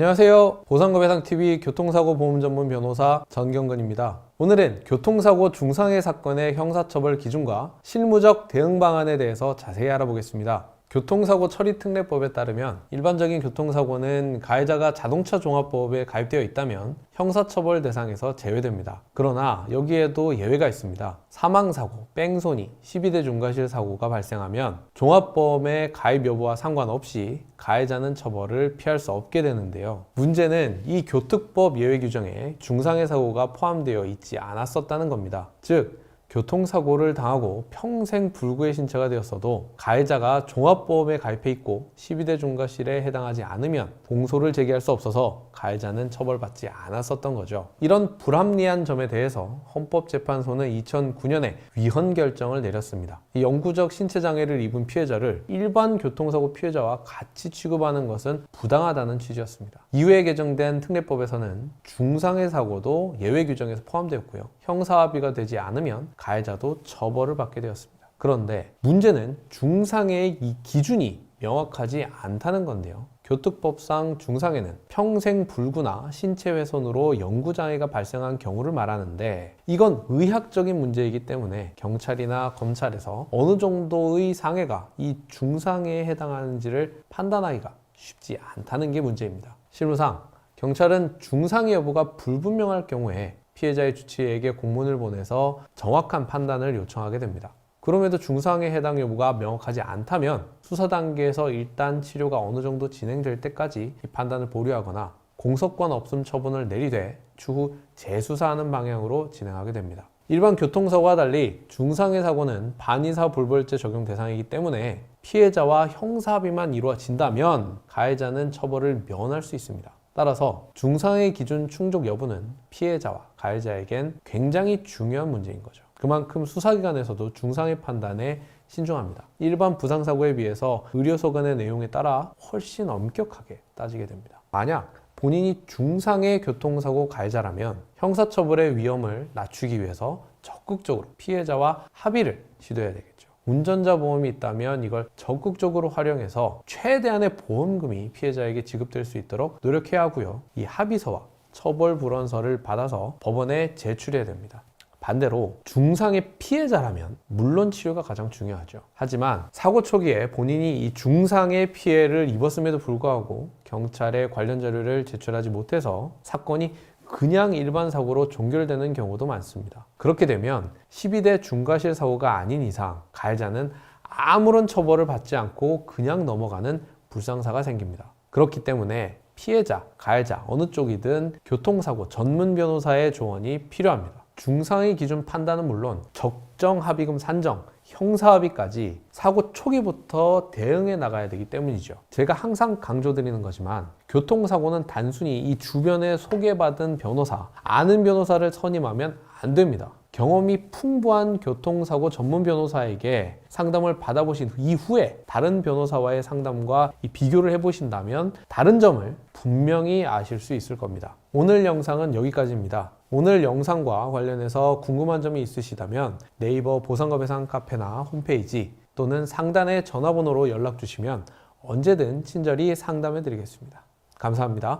안녕하세요. 보상급해상TV 교통사고 보험 전문 변호사 전경근입니다. 오늘은 교통사고 중상해 사건의 형사처벌 기준과 실무적 대응 방안에 대해서 자세히 알아보겠습니다. 교통사고 처리 특례법에 따르면 일반적인 교통사고는 가해자가 자동차 종합보험에 가입되어 있다면 형사처벌 대상에서 제외됩니다. 그러나 여기에도 예외가 있습니다. 사망사고, 뺑소니, 12대 중과실 사고가 발생하면 종합보험의 가입 여부와 상관없이 가해자는 처벌을 피할 수 없게 되는데요. 문제는 이 교특법 예외 규정에 중상해 사고가 포함되어 있지 않았었다는 겁니다. 즉, 교통사고를 당하고 평생 불구의 신체가 되었어도 가해자가 종합보험에 가입해 있고 12대 중과실에 해당하지 않으면 공소를 제기할 수 없어서 가해자는 처벌받지 않았었던 거죠. 이런 불합리한 점에 대해서 헌법재판소는 2009년에 위헌 결정을 내렸습니다. 이 영구적 신체장애를 입은 피해자를 일반 교통사고 피해자와 같이 취급하는 것은 부당하다는 취지였습니다. 이후에 개정된 특례법에서는 중상해 사고도 예외 규정에서 포함되었고요. 형사합의가 되지 않으면 가해자도 처벌을 받게 되었습니다. 그런데 문제는 중상해의 이 기준이 명확하지 않다는 건데요. 교특법상 중상해는 평생 불구나 신체 훼손으로 영구 장애가 발생한 경우를 말하는데 이건 의학적인 문제이기 때문에 경찰이나 검찰에서 어느 정도의 상해가 이 중상해에 해당하는지를 판단하기가 쉽지 않다는 게 문제입니다. 실무상 경찰은 중상해 여부가 불분명할 경우에 피해자의 주치의에게 공문을 보내서 정확한 판단을 요청하게 됩니다. 그럼에도 중상해 해당 여부가 명확하지 않다면 수사 단계에서 일단 치료가 어느 정도 진행될 때까지 이 판단을 보류하거나 공소권 없음 처분을 내리되 추후 재수사하는 방향으로 진행하게 됩니다. 일반 교통사고와 달리 중상해 사고는 반의사 불벌죄 적용 대상이기 때문에 피해자와 형사합의만 이루어진다면 가해자는 처벌을 면할 수 있습니다. 따라서 중상해 기준 충족 여부는 피해자와 가해자에겐 굉장히 중요한 문제인 거죠. 그만큼 수사기관에서도 중상해 판단에 신중합니다. 일반 부상사고에 비해서 의료소견의 내용에 따라 훨씬 엄격하게 따지게 됩니다. 만약 본인이 중상해 교통사고 가해자라면 형사처벌의 위험을 낮추기 위해서 적극적으로 피해자와 합의를 시도해야 되겠죠. 운전자 보험이 있다면 이걸 적극적으로 활용해서 최대한의 보험금이 피해자에게 지급될 수 있도록 노력해야 하고요. 이 합의서와 처벌 불원서를 받아서 법원에 제출해야 됩니다. 반대로 중상의 피해자라면 물론 치료가 가장 중요하죠. 하지만 사고 초기에 본인이 이 중상의 피해를 입었음에도 불구하고 경찰에 관련 자료를 제출하지 못해서 사건이 그냥 일반 사고로 종결되는 경우도 많습니다. 그렇게 되면 12대 중과실 사고가 아닌 이상 가해자는 아무런 처벌을 받지 않고 그냥 넘어가는 불상사가 생깁니다. 그렇기 때문에 피해자, 가해자 어느 쪽이든 교통사고 전문 변호사의 조언이 필요합니다. 중상의 기준 판단은 물론 적 정 합의금 산정, 형사합의까지 사고 초기부터 대응해 나가야 되기 때문이죠. 제가 항상 강조드리는 거지만 교통사고는 단순히 이 주변에 소개받은 변호사, 아는 변호사를 선임하면 안 됩니다. 경험이 풍부한 교통사고 전문 변호사에게 상담을 받아보신 이후에 다른 변호사와의 상담과 이 비교를 해보신다면 다른 점을 분명히 아실 수 있을 겁니다. 오늘 영상은 여기까지입니다. 오늘 영상과 관련해서 궁금한 점이 있으시다면 네이버 보상업해상 카페나 홈페이지 또는 상단의 전화번호로 연락 주시면 언제든 친절히 상담해 드리겠습니다. 감사합니다.